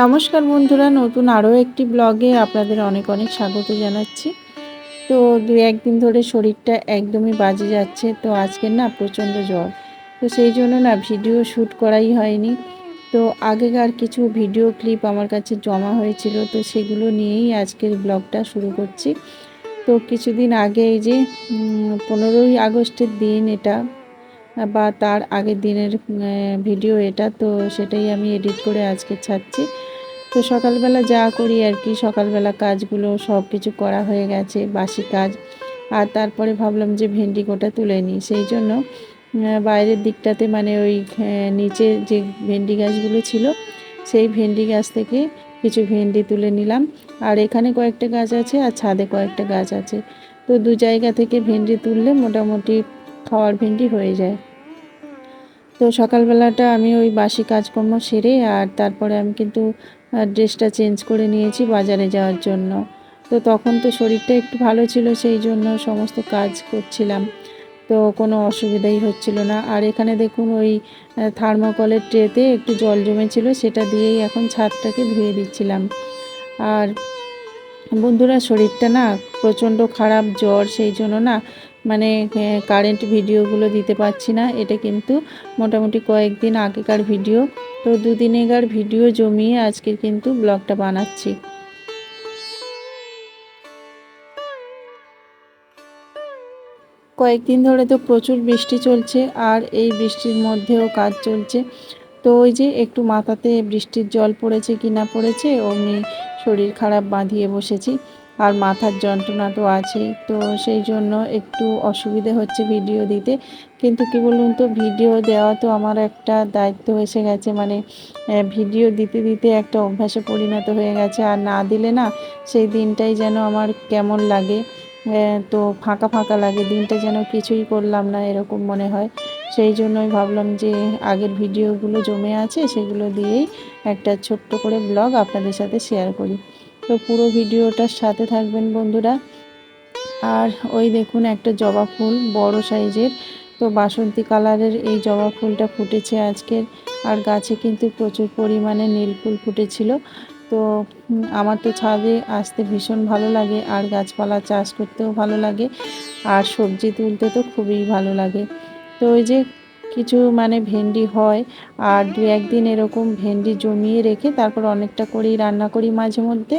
নমস্কার বন্ধুরা, নতুন আরও একটি ব্লগে আপনাদের অনেক অনেক স্বাগত জানাচ্ছি। তো দু একদিন ধরে শরীরটা একদমই বাজে যাচ্ছে, তো আজকের না প্রচণ্ড জ্বর। তো সেই জন্য না ভিডিও শ্যুট করাই হয়নি। তো আগেকার কিছু ভিডিও ক্লিপ আমার কাছে জমা হয়েছিল, তো সেগুলো নিয়েই আজকের ব্লগটা শুরু করছি। তো কিছুদিন আগে এই যে পনেরোই আগস্টের দিন এটা বা তার আগের দিনের ভিডিও এটা, তো সেটাই আমি এডিট করে আজকে ছাড়ছি। তো সকালবেলা যা করি আর কি, সকালবেলা কাজগুলো সব কিছু করা হয়ে গেছে, বাসি কাজ। আর তারপরে ভাবলাম যে ভেন্ডি গোটা তুলে নিই, সেই জন্য বাইরের দিকটাতে মানে ওই নিচে যে ভেন্ডি গাছগুলো ছিল, সেই ভেন্ডি গাছ থেকে কিছু ভেন্ডি তুলে নিলাম। আর এখানে কয়েকটা গাছ আছে আর ছাদে কয়েকটা গাছ আছে। তো দু জায়গা থেকে ভেন্ডি তুললে মোটামুটি খাওয়ার ভেন্ডি হয়ে যায়। তো সকালবেলাটা আমি ওই বাসি কাজকর্ম সেরে আর তারপরে আমি কিন্তু ড্রেসটা চেঞ্জ করে নিয়েছি বাজারে যাওয়ার জন্য। তো তখন তো শরীরটা একটু ভালো ছিল সেই জন্য সমস্ত কাজ করছিলাম। তো কোনো অসুবিধাই হচ্ছিল না। আর এখানে দেখুন ওই থার্মোকলের ট্রেতে একটু জল জমেছিল সেটা দিয়েই এখন ছাদটাকে ধুয়ে দিচ্ছিলাম। আর বন্ধুরা শরীরটা না প্রচণ্ড খারাপ জ্বর সেই জন্য না মানে কারেন্ট ভিডিওগুলো দিতে পারছি না। এটা কিন্তু মোটামুটি কয়েকদিন আগেকার ভিডিও তো দুদিনেকার ভিডিও জমিয়ে আজকের কিন্তু ব্লগটা বানাচ্ছি। কয়েকদিন ধরে তো প্রচুর বৃষ্টি চলছে, আর এই বৃষ্টির মধ্যেও কাজ চলছে। তো ওই যে একটু মাথাতে বৃষ্টির জল পড়েছে কি না পড়েছে, অমনি শরীর খারাপ বাঁধিয়ে বসেছি। আর মাথার যন্ত্রণা তো আছেই। তো সেই জন্য একটু অসুবিধে হচ্ছে ভিডিও দিতে। কিন্তু কী বলুন তো, ভিডিও দেওয়া তো আমার একটা দায়িত্ব এসে গেছে। মানে ভিডিও দিতে দিতে একটা অভ্যাসে পরিণত হয়ে গেছে। আর না দিলে না, সেই দিনটাই যেন আমার কেমন লাগে। তো ফাঁকা ফাঁকা লাগে। দিনটা যেন কিছুই করলাম না এরকম মনে হয়। সেই জন্যই ভাবলাম যে, আগের ভিডিওগুলো জমে আছে, সেগুলো দিয়েই একটা ছোট্ট করে ব্লগ আপনাদের সাথে শেয়ার করি। তো পুরো ভিডিওটার সাথে থাকবেন বন্ধুরা। আর ওই দেখুন একটা জবা ফুল, বড় সাইজের। তো বাসন্তী কালারের এই জবা ফুলটা ফুটেছে আজকের আর গাছে কিন্তু প্রচুর পরিমাণে নীল ফুল ফুটেছিল। তো আমার তো ছাদে আসতে ভীষণ ভালো লাগে, আর গাছপালা চাষ করতেও ভালো লাগে। আর সবজি তুলতে তো খুবই ভালো লাগে। তো ওই যে কিছু মানে ভেন্ডি হয় আর দু একদিন এরকম ভেন্ডি জমিয়ে রেখে তারপর অনেকটা করেই রান্না করি মাঝে মধ্যে।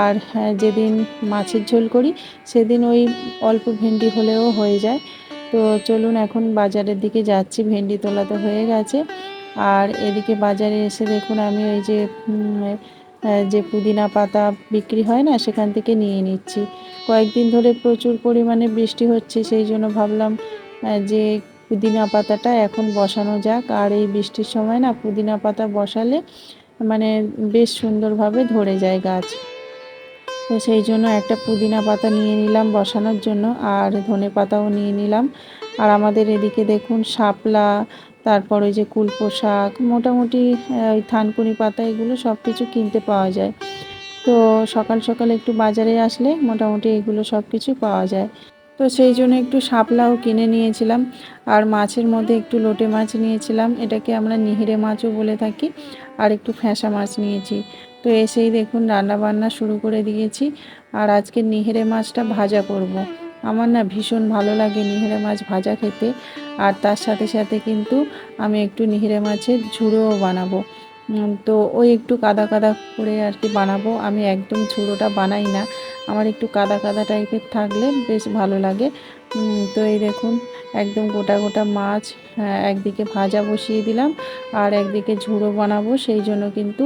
আর হ্যাঁ, যেদিন মাছের ঝোল করি সেদিন ওই অল্প ভেন্ডি হলেও হয়ে যায়। তো চলুন এখন বাজারের দিকে যাচ্ছি ভেন্ডি তোলা তো হয়ে গেছে। আর এদিকে বাজারে এসে দেখুন আমি ওই যে যে পুদিনা পাতা বিক্রি হয় না সেখান থেকে নিয়ে নিচ্ছি। কয়েকদিন ধরে প্রচুর পরিমাণে বৃষ্টি হচ্ছে সেই জন্য ভাবলাম যে পুদিনা পাতাটা এখন বসানো যাক। আর এই বৃষ্টির সময় না পুদিনা পাতা বসালে মানে বেশ সুন্দরভাবে ধরে যায় গাছ। তো সেই জন্য একটা পুদিনা পাতা নিয়ে নিলাম বসানোর জন্য আর ধনে পাতাও নিয়ে নিলাম। আর আমাদের এদিকে দেখুন শাপলা, তারপর ওই যে কুলপো শাক, মোটামুটি ওই থানকুনি পাতা এগুলো সব কিছু কিনতে পাওয়া যায়। তো সকাল সকাল একটু বাজারে আসলে মোটামুটি এগুলো সব কিছু পাওয়া যায়। তো সেই জন্য একটু শাপলাও কিনে নিয়েছিলাম আর মাছের মধ্যে একটু লোটে মাছ নিয়েছিলাম। এটাকে আমরা নিহিরে মাছও বলে থাকি আর একটু ফ্যাঁসা মাছ নিয়েছি। তো এসেই দেখুন রান্না বান্না শুরু করে দিয়েছি আর আজকে নিহেরে মাছটা ভাজা করব। আমার না ভীষণ ভালো লাগে নিহেরে মাছ ভাজা খেতে আর তার সাথে সাথে কিন্তু আমি একটু নিহেরে মাছের ঝুড়োও বানাবো। তো ওই একটু কাদা কাদা করে আর কি বানাবো। আমি একদম ঝুড়োটা বানাই না। আমার একটু কাদা কাদা টাইপের থাকলে বেশ ভালো লাগে। তো এই দেখুন একদম গোটা গোটা মাছ হ্যাঁ, একদিকে ভাজা বসিয়ে দিলাম আর একদিকে ঝুড়ো বানাবো সেই জন্য কিন্তু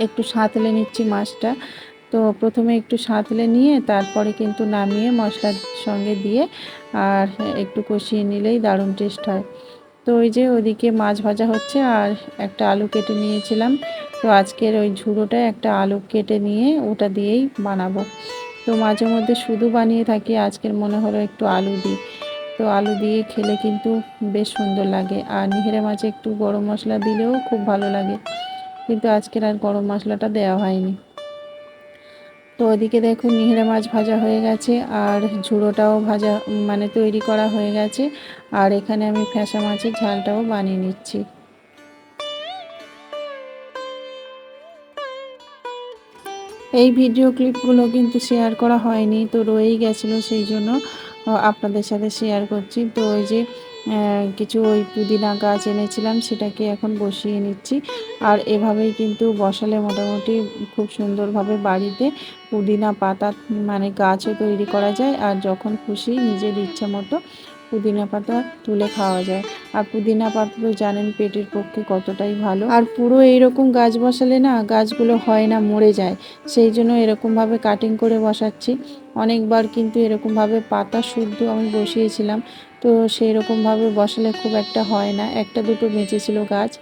একটু সাঁতলে নিচ্ছি মাছটা। তো প্রথমে একটু সাঁতলে নিয়ে তারপরে কিন্তু নামিয়ে মশলার সঙ্গে দিয়ে আর একটু কষিয়ে নিলেই দারুণ টেস্ট হয়। তো ওই যে ওইদিকে মাছ ভাজা হচ্ছে আর একটা আলু কেটে নিয়েছিলাম। তো আজকের ওই ঝুড়োটা একটা আলু কেটে নিয়ে ওটা দিয়েই বানাবো। তো মাঝে মধ্যে শুধু বানিয়ে থাকি, আজকের মনে হলো একটু আলু দিই। তো আলু দিয়ে খেলে কিন্তু বেশ সুন্দর লাগে। আর নিহেরে মাছে একটু গরম মশলা দিলেও খুব ভালো লাগে। কিন্তু আজকের আর গরম মশলাটা দেওয়া হয়নি। তো ওদিকে দেখুন নিহরে মাছ ভাজা হয়ে গেছে, আর ঝুড়োটাও ভাজা মানে তৈরি করা হয়ে গেছে। আর এখানে আমি ফ্যাঁসা মাছের ঝালটাও বানিয়ে নিচ্ছি। এই ভিডিও ক্লিপগুলো কিন্তু শেয়ার করা হয়নি, তো রয়েই গেছিল সেই জন্য আপনাদের সাথে শেয়ার করছি। তো ওই যে কিছু ওই পুদিনা গাছ এনেছিলাম, সেটাকে এখন বসিয়ে নিচ্ছি। আর এভাবেই কিন্তু বসালে মোটামুটি খুব সুন্দরভাবে বাড়িতে পুদিনা পাতা মানে গাছও তৈরি করা যায়। আর যখন খুশি নিজের ইচ্ছা মতো পুদিনা পাতা তুলে খাওয়া যায়। আর পুদিনা পাতা তো জানেন পেটের পক্ষে কতটাই ভালো। আর পুরো এইরকম গাছ বসালে না গাছগুলো হয় না, মরে যায়। সেই জন্য এরকমভাবে কাটিং করে বসাচ্ছি। অনেকবার কিন্তু এরকমভাবে পাতা শুদ্ধ আমি বসিয়েছিলাম। তো সেই রকমভাবে বসালে খুব একটা হয় না। একটা দুটো বেঁচেছিল গাছ।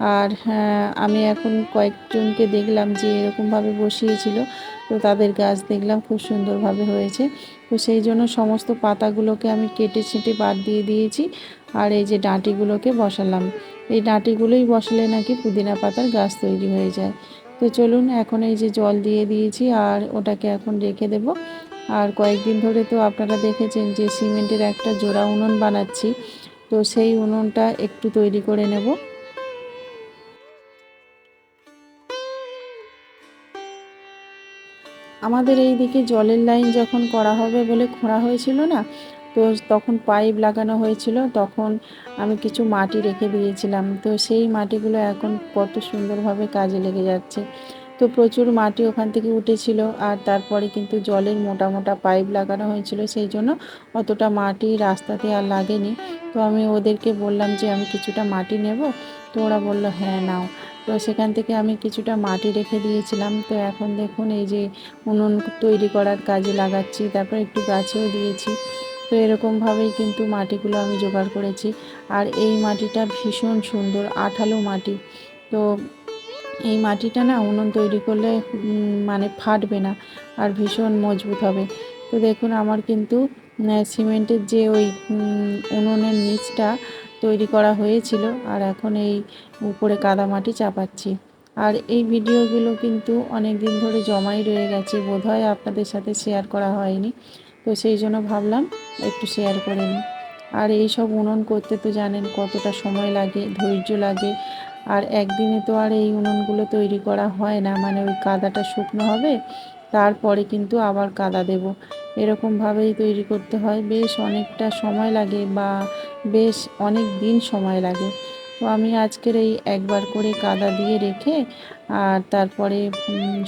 আর হ্যাঁ, আমি এখন কয়েকজনকে দেখলাম যে এরকমভাবে বসিয়েছিল। তো তাদের গাছ দেখলাম খুব সুন্দরভাবে হয়েছে। তো সেই জন্য সমস্ত পাতাগুলোকে আমি কেটে ছেটে বাদ দিয়ে দিয়েছি আর এই যে ডাঁটিগুলোকে বসালাম। এই ডাঁটিগুলোই বসালে নাকি পুদিনা পাতার গাছ তৈরি হয়ে যায়। তো চলুন এখন এই যে জল দিয়ে দিয়েছি আর ওটাকে এখন রেখে দেব। আর কয়েকদিন ধরে তো আপনারা দেখেছেন যে সিমেন্টের একটা জোড়া উনুন বানাচ্ছি। তো সেই উনুনটা একটু তৈরি করে নেব। আমাদের এই দিকে জলের লাইন যখন করা হবে বলে খোঁড়া হয়েছিল না, তো তখন পাইপ লাগানো হয়েছিল, তখন আমি কিছু মাটি রেখে দিয়েছিলাম। তো সেই মাটিগুলো এখন কত সুন্দরভাবে কাজে লেগে যাচ্ছে। তো প্রচুর মাটি ওখান থেকে উঠেছিল আর তারপরে কিন্তু জলের মোটা মোটা পাইপ লাগানো হয়েছিল, সেই জন্য অতটা মাটি রাস্তাতে আর লাগেনি। তো আমি ওদেরকে বললাম যে, আমি কিছুটা মাটি নেব? তো ওরা বলল হ্যাঁ নাও। তো সেখান থেকে আমি কিছুটা মাটি রেখে দিয়েছিলাম। তো এখন দেখুন, এই যে উনুন তৈরি করার কাজে লাগাচ্ছি, তারপর একটু গাছেও দিয়েছি। তো এরকমভাবেই কিন্তু মাটিগুলো আমি জোগাড় করেছি। আর এই মাটিটা ভীষণ সুন্দর, আঠালো মাটি। তো এই মাটিটা না উনুন তৈরি করলে মানে ফাটবে না আর ভীষণ মজবুত হবে। তো দেখুন আমার কিন্তু সিমেন্টের যে ওই উনুনের নিচটা তৈরি করা হয়েছিল আর এখন এই উপরে কাদামাটি চাপাচ্ছি। আর এই ভিডিওগুলো কিন্তু অনেক দিন ধরে জমাই রয়ে গেছে, বোধহয় আপনাদের সাথে শেয়ার করা হয়নি। তো সেই জন্য ভাবলাম একটু শেয়ার করে নিই। আর এই সব উনুন করতে তো জানেন কতটা সময় লাগে, ধৈর্য লাগে আর একদিনে তো আর এই উনুনগুলো তৈরি করা হয় না মানে ওই কাদাটা শুকনো হবে, তারপরে কিন্তু আবার কাদা দেব। এরকমভাবেই তৈরি করতে হয়, বেশ অনেকটা সময় লাগে বা বেশ অনেক দিন সময় লাগে। তো আমি আজকের এই একবার করে কাদা দিয়ে রেখে আর তারপরে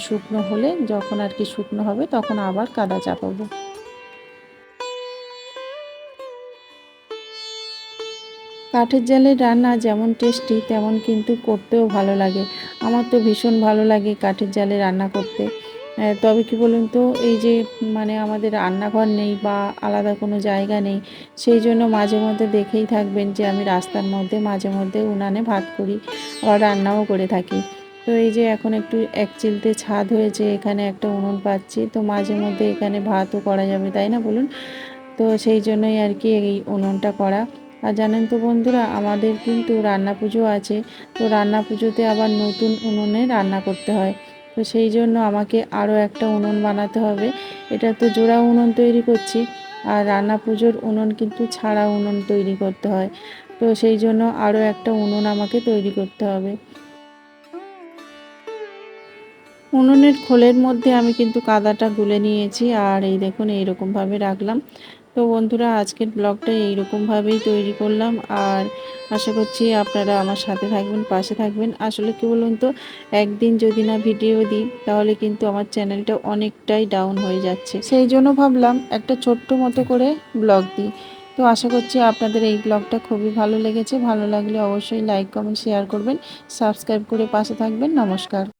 শুকনো হলে যখন আর কি শুকনো হবে তখন আবার কাদা চাপাবো। কাঠের জালের রান্না যেমন টেস্টি তেমন কিন্তু করতেও ভালো লাগে। আমার তো ভীষণ ভালো লাগে কাঠের জালে রান্না করতে। তবে কি বলুন তো, এই যে মানে আমাদের রান্নাঘর নেই বা আলাদা কোনো জায়গা নেই, সেই জন্য মাঝে মধ্যে দেখেই থাকবেন যে আমি রাস্তার মধ্যে মাঝে মধ্যে উনানে ভাত করি, আবার রান্নাও করে থাকি। তো এই যে এখন একটু এক চিলতে ছাদ হয়েছে, এখানে একটা উনুন পাচ্ছি, তো মাঝে মধ্যে এখানে ভাতও করা যাবে, তাই না বলুন? তো সেই জন্যই আর কি এই উনুনটা করা। আর জানেন তো বন্ধুরা, আমাদের কিন্তু রান্না পুজো আছে, তো রান্না পুজোতে আবার নতুন উনুনে রান্না করতে হয়। তো সেই জন্য আমাকে আরও একটা উনুন বানাতে হবে। এটা তো জোড়া উনুন তৈরি করছি, আর রান্না পুজোর উনুন কিন্তু ছাড়া উনুন তৈরি করতে হয়। তো সেই জন্য আরও একটা উনুন আমাকে তৈরি করতে হবে। উনুনের খোলের মধ্যে আমি কিন্তু কাদাটা গুলে নিয়েছি, আর এই দেখুন, এইরকমভাবে রাখলাম। তো বন্ধুরা, আজকের ব্লগটা এইরকমভাবেই তৈরি করলাম। আর আশা করছি আপনারা আমার সাথে থাকবেন, পাশে থাকবেন। আসলে কি বলুন তো, একদিন যদি না ভিডিও দিই, তাহলে কিন্তু আমার চ্যানেলটা অনেকটাই ডাউন হয়ে যাচ্ছে। সেই জন্য ভাবলাম একটা ছোট্ট মতো করে ব্লগ দিই। তো আশা করছি আপনাদের এই ব্লগটা খুবই ভালো লেগেছে। ভালো লাগলে অবশ্যই লাইক, কমেন্ট, শেয়ার করবেন। সাবস্ক্রাইব করে পাশে থাকবেন। নমস্কার।